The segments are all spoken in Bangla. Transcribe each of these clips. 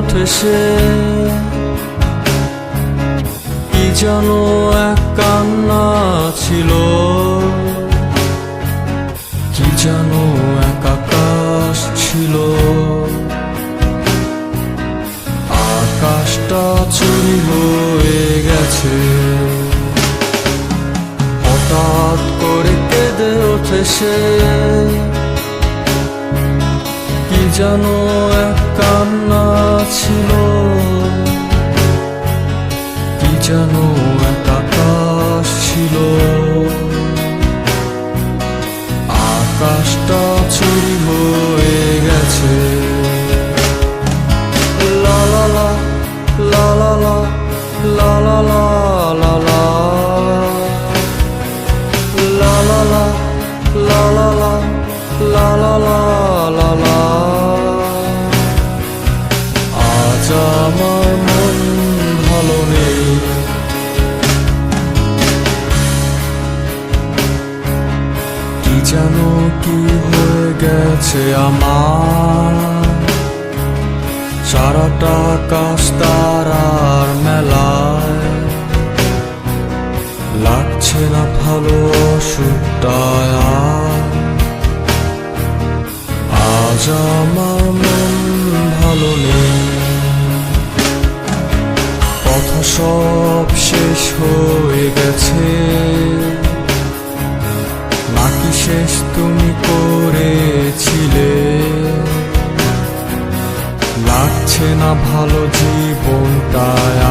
ওঠে সে? কি যেন এক কান্না ছিল। কি যেন এক আকাশ ছিল। আকাশটা চুরি হয়ে গেছে। হঠাৎ করে কেঁদে ওঠে সে। কি যেন এক কান্না ছিল। কি যেন এক আকাশ ছিল। আকাশটা চুরি হয়ে গেছে। আমার মন ভালো নেই। কি যেন কি হয়ে গেছে আমার? সারাটা আকাশ তারার মেলায় লাগছে না ভালো অসুখটায় আজ আমার মন ভালো নেই। সব শেষ হয়ে গেছে। নাকি শেষ তুমি করেছিলে। লাগছে না ভালো জীবনটায়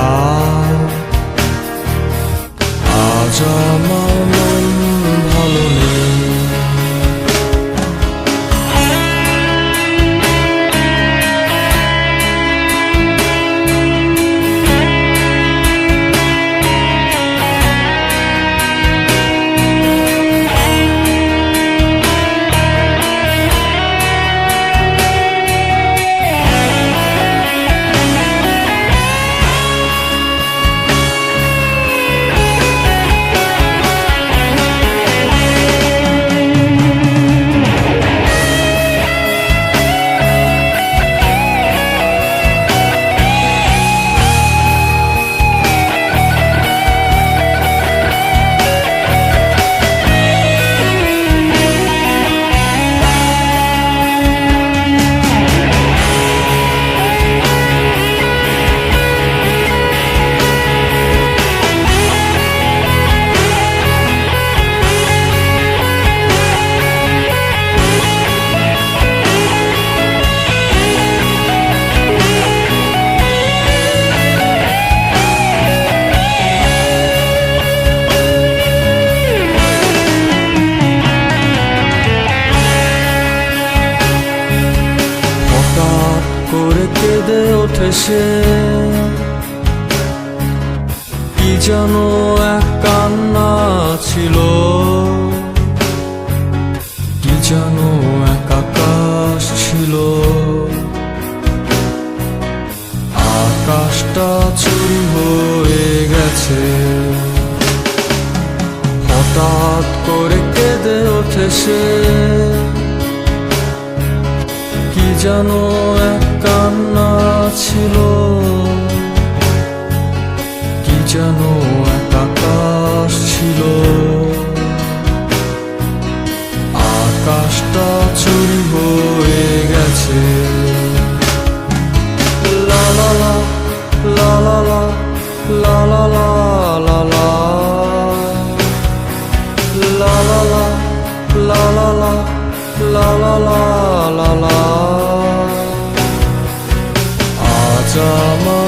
কেঁদে ওঠে সে কি যেন এক কান্না ছিল। কি যেন এক আকাশ ছিল। আকাশটা চুরি হয়ে গেছে। হঠাৎ করে কেঁদে ওঠে সে। কি যেন এক কান্না Summer